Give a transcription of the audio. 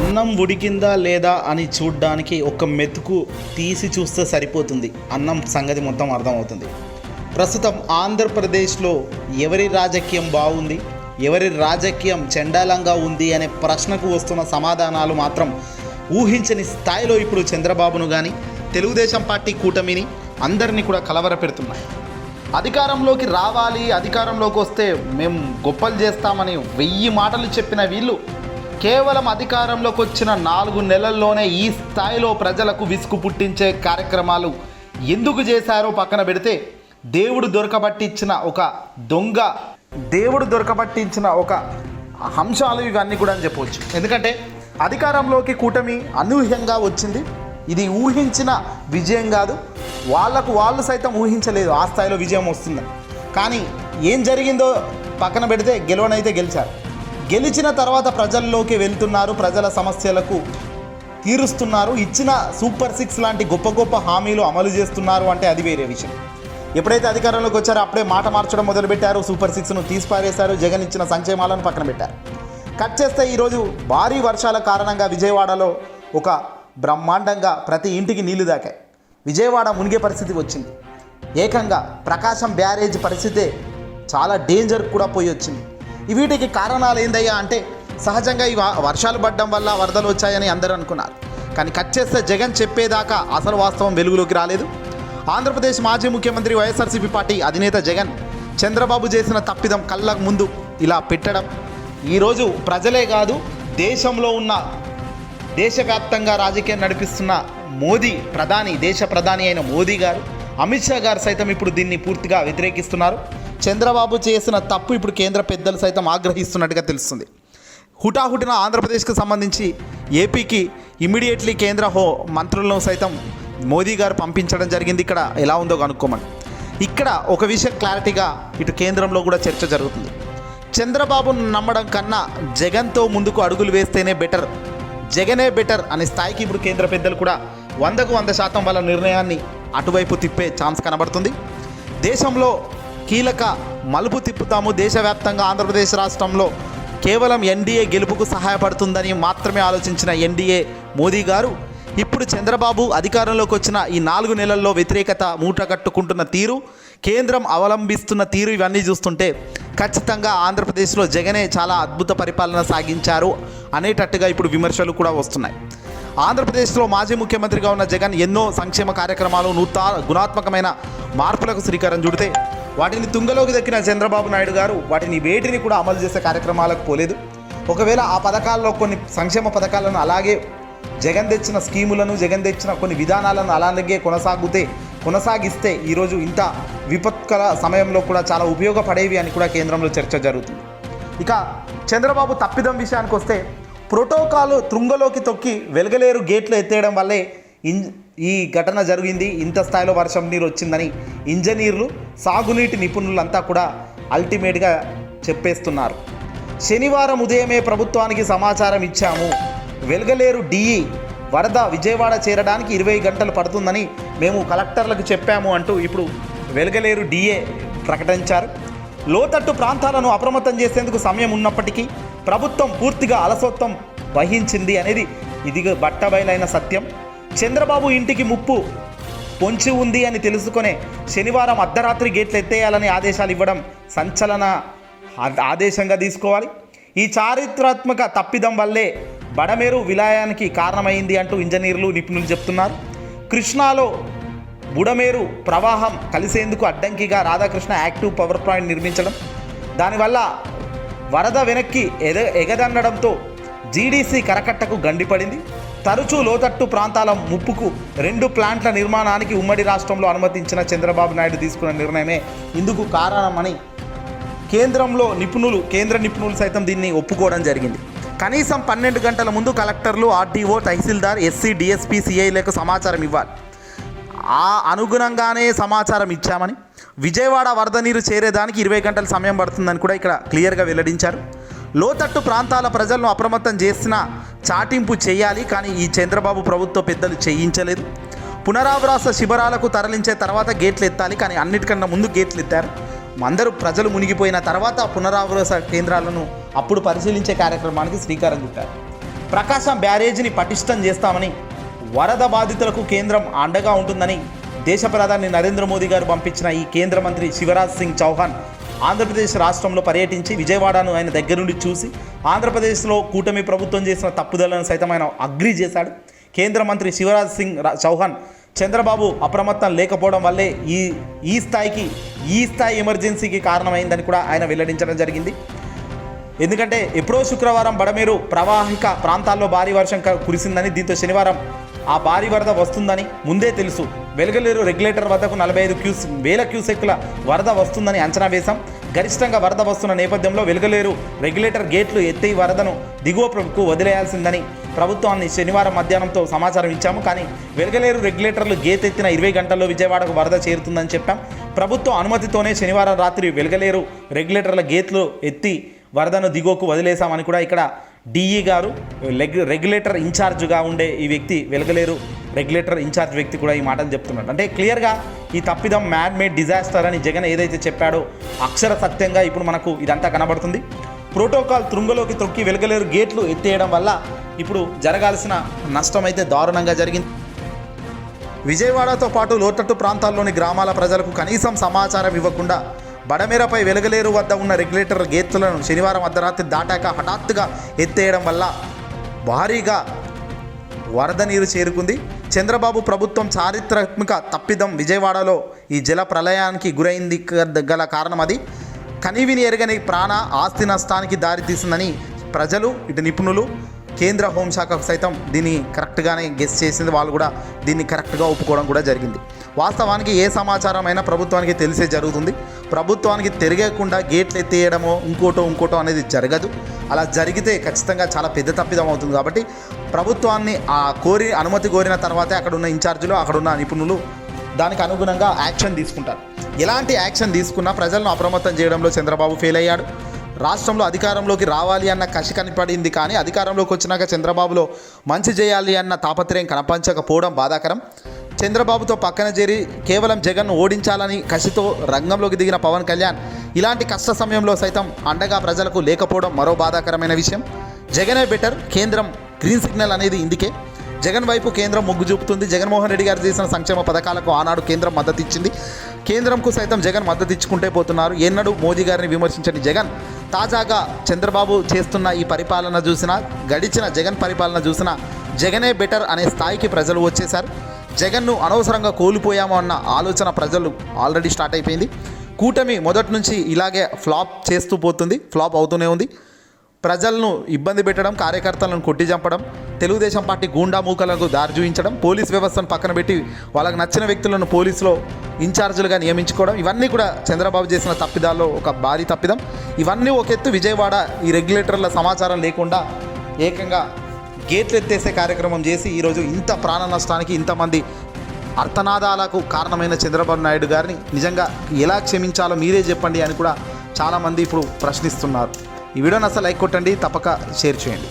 అన్నం ఉడికిందా లేదా అని చూడ్డానికి ఒక మెతుకు తీసి చూస్తే సరిపోతుంది. అన్నం సంగతి మొత్తం అర్థమవుతుంది. ప్రస్తుతం ఆంధ్రప్రదేశ్లో ఎవరి రాజకీయం బాగుంది? ఎవరి రాజకీయం చండాలంగా ఉంది అనే ప్రశ్నకు వస్తున్న సమాధానాలు మాత్రం ఊహించని స్థాయిలో ఇప్పుడు చంద్రబాబును కానీ తెలుగుదేశం పార్టీ కూటమిని అందరినీ కూడా కలవరపెడుతున్నాయి అధికారంలోకి రావాలి అధికారంలోకి వస్తే మేము గొప్పలు చేస్తామని వెయ్యి మాటలు చెప్పిన వీళ్ళు కేవలం అధికారంలోకి వచ్చిన నాలుగు నెలల్లోనే ఈ స్థాయిలో ప్రజలకు విసుగు పుట్టించే కార్యక్రమాలు ఎందుకు చేశారో పక్కన పెడితే దేవుడు దొరకబట్టించిన ఒక దొంగ దేవుడు దొరకబట్టించిన ఒక అంశాలు ఇవన్నీ కూడా అని చెప్పవచ్చు. ఎందుకంటే అధికారంలోకి కూటమి అనూహ్యంగా వచ్చింది. ఇది ఊహించిన విజయం కాదు. వాళ్ళకు వాళ్ళు సైతం ఊహించలేదు ఆ స్థాయిలో విజయం వస్తుందని. కానీ ఏం జరిగిందో పక్కన పెడితే గెలవనైతే గెలిచారు. గెలిచిన తర్వాత ప్రజల్లోకి వెళ్తున్నారు ప్రజల సమస్యలకు తీరుస్తున్నారు. ఇచ్చిన సూపర్ సిక్స్ లాంటి గొప్ప గొప్ప హామీలు అమలు చేస్తున్నారు అంటే అది వేరే విషయం. ఎప్పుడైతే అధికారంలోకి వచ్చారో అప్పుడే మాట మార్చడం మొదలుపెట్టారు సూపర్ సిక్స్ను తీసిపారేశారు జగన్ ఇచ్చిన సంక్షేమాలను పక్కన పెట్టారు. కట్ చేస్తే ఈరోజు భారీ వర్షాల కారణంగా విజయవాడలో ఒక బ్రహ్మాండంగా ప్రతి ఇంటికి నీళ్ళు దాకాయి. విజయవాడ మునిగే పరిస్థితి వచ్చింది. ఏకంగా ప్రకాశం బ్యారేజ్ పరిస్థితే చాలా డేంజర్ కూడా పోయి వచ్చింది. వీటికి కారణాలు ఏందయ్యా అంటే సహజంగా ఈ వర్షాలు పడడం వల్ల వరదలు వచ్చాయని అందరూ అనుకున్నారు. కానీ కట్ చేస్తే జగన్ చెప్పేదాకా అసలు వాస్తవం వెలుగులోకి రాలేదు. ఆంధ్రప్రదేశ్ మాజీ ముఖ్యమంత్రి వైఎస్ఆర్సీపీ పార్టీ అధినేత జగన్ చంద్రబాబు చేసిన తప్పిదం కళ్ళకు ముందు ఇలా పెట్టడం. ఈరోజు ప్రజలే కాదు దేశంలో ఉన్న దేశవ్యాప్తంగా రాజకీయం నడిపిస్తున్న మోదీ ప్రధాని దేశ ప్రధాని అయిన మోదీ గారు అమిత్ షా గారు సైతం ఇప్పుడు దీన్ని పూర్తిగా వ్యతిరేకిస్తున్నారు. చంద్రబాబు చేసిన తప్పు ఇప్పుడు కేంద్ర పెద్దలు సైతం ఆగ్రహిస్తున్నట్టుగా తెలుస్తుంది. హుటాహుటిన ఆంధ్రప్రదేశ్కి సంబంధించి ఏపీకి ఇమీడియట్లీ కేంద్ర హో మంత్రులను సైతం మోదీ గారు పంపించడం జరిగింది. ఇక్కడ ఎలా ఉందో కనుక్కోమని. ఇక్కడ ఒక విషయం క్లారిటీగా ఇటు కేంద్రంలో కూడా చర్చ జరుగుతుంది. చంద్రబాబును నమ్మడం కన్నా జగన్తో ముందుకు అడుగులు వేస్తేనే బెటర్. జగనే బెటర్ అనే స్థాయికి ఇప్పుడు కేంద్ర పెద్దలు కూడా వందకు వంద శాతం వాళ్ళ నిర్ణయాన్ని అటువైపు తిప్పే ఛాన్స్ కనబడుతుంది. దేశంలో కీలక మలుపు తిప్పుతాము దేశవ్యాప్తంగా ఆంధ్రప్రదేశ్ రాష్ట్రంలో. కేవలం ఎన్డీఏ గెలుపుకు సహాయపడుతుందని మాత్రమే ఆలోచించిన ఎన్డీఏ మోదీ గారు ఇప్పుడు చంద్రబాబు అధికారంలోకి వచ్చిన ఈ నాలుగు నెలల్లో వ్యతిరేకత మూట కట్టుకుంటున్న తీరు కేంద్రం అవలంబిస్తున్న తీరు ఇవన్నీ చూస్తుంటే ఖచ్చితంగా ఆంధ్రప్రదేశ్లో జగనే చాలా అద్భుత పరిపాలన సాగించారు అనేటట్టుగా ఇప్పుడు విమర్శలు కూడా వస్తున్నాయి. ఆంధ్రప్రదేశ్లో మాజీ ముఖ్యమంత్రిగా ఉన్న జగన్ ఎన్నో సంక్షేమ కార్యక్రమాలు నూతన గుణాత్మకమైన మార్పులకు శ్రీకారం చుడితే వాటిని తుంగలోకి దక్కిన చంద్రబాబు నాయుడు గారు వాటిని వేటిని కూడా అమలు చేసే కార్యక్రమాలకు పోలేదు. ఒకవేళ ఆ పథకాల్లో కొన్ని సంక్షేమ పథకాలను అలాగే జగన్ తెచ్చిన స్కీములను జగన్ తెచ్చిన కొన్ని విధానాలను అలాగే కొనసాగితే కొనసాగిస్తే ఈరోజు ఇంత విపత్కర సమయంలో కూడా చాలా ఉపయోగపడేవి అని కూడా కేంద్రంలో చర్చ జరుగుతుంది. ఇక చంద్రబాబు తప్పిదం విషయానికి వస్తే ప్రోటోకాల్ తృంగలోకి తొక్కి వెలగలేరు గేట్లు ఎత్తేయడం వల్లే ఇన్ ఈ ఘటన జరిగింది. ఇంత స్థాయిలో వర్షం నీరు వచ్చిందని ఇంజనీర్లు సాగునీటి నిపుణులంతా కూడా అల్టిమేట్గా చెప్పేస్తున్నారు. శనివారం ఉదయమే ప్రభుత్వానికి సమాచారం ఇచ్చాము. వెలగలేరు డిఈ వరద విజయవాడ చేరడానికి ఇరవై గంటలు పడుతుందని మేము కలెక్టర్లకు చెప్పాము అంటూ ఇప్పుడు వెలగలేరు డిఏ ప్రకటించారు. లోతట్టు ప్రాంతాలను అప్రమత్తం చేసేందుకు సమయం ఉన్నప్పటికీ ప్రభుత్వం పూర్తిగా అలసత్వం వహించింది అనేది ఇది బట్టబయలైన సత్యం. చంద్రబాబు ఇంటికి ముప్పు పొంచి ఉంది అని తెలుసుకునే శనివారం అర్ధరాత్రి గేట్లు ఎత్తేయాలని ఆదేశాలు ఇవ్వడం సంచలన ఆదేశంగా తీసుకోవాలి. ఈ చారిత్రాత్మక తప్పిదం వల్లే బడమేరు విలయానికి కారణమైంది అంటూ ఇంజనీర్లు నిపుణులు చెప్తున్నారు. కృష్ణాలో బుడమేరు ప్రవాహం కలిసేందుకు అడ్డంకిగా రాధాకృష్ణ యాక్టివ్ పవర్ పాయింట్ నిర్మించడం. దానివల్ల వరద వెనక్కి ఎగ ఎగదన్నడంతో జీడీసీ కరకట్టకు గండిపడింది. తరచూ లోతట్టు ప్రాంతాల ముప్పుకు రెండు ప్లాంట్ల నిర్మాణానికి ఉమ్మడి రాష్ట్రంలో అనుమతించిన చంద్రబాబు నాయుడు తీసుకున్న నిర్ణయమే ఇందుకు కారణమని కేంద్రంలో నిపుణులు కేంద్ర నిపుణులు సైతం దీన్ని ఒప్పుకోవడం జరిగింది. కనీసం పన్నెండు గంటల ముందు కలెక్టర్లు ఆర్డీఓ తహసీల్దార్ ఎస్సీ డిఎస్పీ సిఐలకు సమాచారం ఇవ్వాలి. ఆ అనుగుణంగానే సమాచారం ఇచ్చామని విజయవాడ వరద నీరు చేరేదానికి ఇరవై గంటల సమయం పడుతుందని కూడా ఇక్కడ క్లియర్గా వెల్లడించారు. లోతట్టు ప్రాంతాల ప్రజలను అప్రమత్తం చేసిన చాటింపు చేయాలి కానీ ఈ చంద్రబాబు ప్రభుత్వ పెద్దలు చేయించలేదు. పునరావాస శిబిరాలకు తరలించే తర్వాత గేట్లు ఎత్తాలి కానీ అన్నిటికన్నా ముందు గేట్లు ఎత్తారు. అందరూ ప్రజలు మునిగిపోయిన తర్వాత పునరావాస కేంద్రాలను అప్పుడు పరిశీలించే కార్యక్రమానికి శ్రీకారం చుట్టారు. ప్రకాశం బ్యారేజీని పటిష్టం చేస్తామని వరద బాధితులకు కేంద్రం అండగా ఉంటుందని దేశ ప్రధాని నరేంద్ర మోదీ గారు పంపించిన ఈ కేంద్ర మంత్రి శివరాజ్ సింగ్ చౌహాన్ ఆంధ్రప్రదేశ్ రాష్ట్రంలో పర్యటించి విజయవాడను ఆయన దగ్గర నుండి చూసి ఆంధ్రప్రదేశ్లో కూటమి ప్రభుత్వం చేసిన తప్పుదలను సైతం ఆయన అగ్రి చేశాడు. కేంద్ర మంత్రి శివరాజ్ సింగ్ చౌహాన్ చంద్రబాబు అప్రమత్తం లేకపోవడం వల్లే ఈ ఈ స్థాయికి ఈ స్థాయి ఎమర్జెన్సీకి కారణమైందని కూడా ఆయన వెల్లడించడం జరిగింది. ఎందుకంటే ఎప్పుడో శుక్రవారం బడమేరు ప్రవాహిక ప్రాంతాల్లో భారీ వర్షం క- కురిసిందని దీంతో శనివారం ఆ భారీ వరద వస్తుందని ముందే తెలుసు. వెలగలేరు రెగ్యులేటర్ వద్దకు నలభై ఐదు క్యూస్ వేల క్యూసెక్కుల వరద వస్తుందని అంచనా వేశాం. గరిష్టంగా వరద వస్తున్న నేపథ్యంలో వెలగలేరు రెగ్యులేటర్ గేట్లు ఎత్తి వరదను దిగువ వదిలేయాల్సిందని ప్రభుత్వాన్ని శనివారం మధ్యాహ్నంతో సమాచారం ఇచ్చాము. కానీ వెలగలేరు రెగ్యులేటర్లు గేట్ ఎత్తిన ఇరవై గంటల్లో విజయవాడకు వరద చేరుతుందని చెప్పాం. ప్రభుత్వం అనుమతితోనే శనివారం రాత్రి వెలగలేరు రెగ్యులేటర్ల గేట్లు ఎత్తి వరదను దిగువకు వదిలేశామని కూడా ఇక్కడ డిఈ గారు రెగ్యులేటర్ ఇన్ఛార్జ్గా ఉండే ఈ వ్యక్తి వెలగలేరు. రెగ్యులేటర్ ఇన్ఛార్జ్ వ్యక్తి కూడా ఈ మాటలు చెప్తున్నాడు. అంటే క్లియర్గా ఈ తప్పిదం మ్యాడ్ మేడ్ డిజాస్టర్ అని జగన్ ఏదైతే చెప్పాడో అక్షర సత్యంగా ఇప్పుడు మనకు ఇదంతా కనబడుతుంది. ప్రోటోకాల్ తృంగలోకి తొక్కి వెలగలేరు గేట్లు ఎత్తేయడం వల్ల ఇప్పుడు జరగాల్సిన నష్టం అయితే దారుణంగా జరిగింది. విజయవాడతో పాటు లోతట్టు ప్రాంతాల్లోని గ్రామాల ప్రజలకు కనీసం సమాచారం ఇవ్వకుండా బడమేరపై వెలగలేరు వద్ద ఉన్న రెగ్యులేటర్ గేట్లను శనివారం అర్ధరాత్రి దాటాక హఠాత్తుగా ఎత్తేయడం వల్ల భారీగా వరద నీరు చేరుకుంది. చంద్రబాబు ప్రభుత్వం చారిత్రాత్మక తప్పిదం విజయవాడలో ఈ జల ప్రళయానికి గురైంది గల కారణం అది కనీవిని ఎరగని ప్రాణ ఆస్తి నష్టానికి దారితీసిందని ప్రజలు ఇటు నిపుణులు కేంద్ర హోంశాఖకు సైతం దీన్ని కరెక్ట్గానే గెస్ చేసింది. వాళ్ళు కూడా దీన్ని కరెక్ట్గా ఒప్పుకోవడం కూడా జరిగింది. వాస్తవానికి ఏ సమాచారం అయినా ప్రభుత్వానికి తెలిసే జరుగుతుంది. ప్రభుత్వానికి తిరగకుండా గేట్లు ఎత్తేయడమో ఇంకోటో ఇంకోటో అనేది జరగదు. అలా జరిగితే ఖచ్చితంగా చాలా పెద్ద తప్పిదం అవుతుంది కాబట్టి ప్రభుత్వాన్ని ఆ కోరి అనుమతి కోరిన తర్వాతే అక్కడ ఉన్న ఇన్ఛార్జీలు అక్కడ ఉన్న నిపుణులు దానికి అనుగుణంగా యాక్షన్ తీసుకుంటారు. ఎలాంటి యాక్షన్ తీసుకున్నా ప్రజలను అప్రమత్తం చేయడంలో చంద్రబాబు ఫెయిల్ అయ్యాడు. రాష్ట్రంలో అధికారంలోకి రావాలి అన్న కసి కనపడింది కానీ అధికారంలోకి వచ్చినాక చంద్రబాబులో మంచి చేయాలి అన్న తాపత్రయం కనపంచకపోవడం బాధాకరం. చంద్రబాబుతో పక్కన చేరి కేవలం జగన్ను ఓడించాలని కసితో రంగంలోకి దిగిన పవన్ కళ్యాణ్ ఇలాంటి కష్ట సమయంలో సైతం అండగా ప్రజలకు లేకపోవడం మరో బాధాకరమైన విషయం. జగనే బెటర్ కేంద్రం గ్రీన్ సిగ్నల్ అనేది ఇందుకే. జగన్ వైపు కేంద్రం మొగ్గు చూపుతుంది. జగన్మోహన్ రెడ్డి గారు చేసిన సంక్షేమ పథకాలకు ఆనాడు కేంద్రం మద్దతు ఇచ్చింది కేంద్రంకు సైతం జగన్ మద్దతు ఇచ్చుకుంటే పోతున్నారు. ఎన్నడూ మోదీ గారిని విమర్శించని జగన్ తాజాగా చంద్రబాబు చేస్తున్న ఈ పరిపాలన చూసినా గడిచిన జగన్ పరిపాలన చూసినా జగనే బెటర్ అనే స్థాయికి ప్రజలు వచ్చేశారు. జగన్ను అనవసరంగా కోల్పోయాము అన్న ఆలోచన ప్రజలు ఆల్రెడీ స్టార్ట్ అయిపోయింది. కూటమి మొదటి నుంచి ఇలాగే ఫ్లాప్ చేస్తూ పోతుంది ఫ్లాప్ అవుతూనే ఉంది. ప్రజలను ఇబ్బంది పెట్టడం కార్యకర్తలను కొట్టి చంపడం తెలుగుదేశం పార్టీ గూండా మూకలకు దారి చూపించడం పోలీస్ వ్యవస్థను పక్కన పెట్టి వాళ్ళకు నచ్చిన వ్యక్తులను పోలీసులో ఇన్ఛార్జీలుగా నియమించుకోవడం ఇవన్నీ కూడా చంద్రబాబు చేసిన తప్పిదాల్లో ఒక భారీ తప్పిదం. ఇవన్నీ ఒక ఎత్తు విజయవాడ ఈ రెగ్యులేటర్ల సమాచారం లేకుండా ఏకంగా గేట్లు ఎత్తేసే కార్యక్రమం చేసి ఈరోజు ఇంత ప్రాణ నష్టానికి ఇంతమంది అర్థనాదాలకు కారణమైన చంద్రబాబు నాయుడు గారిని నిజంగా ఎలా క్షమించాలో మీరే చెప్పండి అని కూడా చాలామంది ఇప్పుడు ప్రశ్నిస్తున్నారు. ఈ వీడియోని అసలు లైక్ కొట్టండి తప్పక షేర్ చేయండి.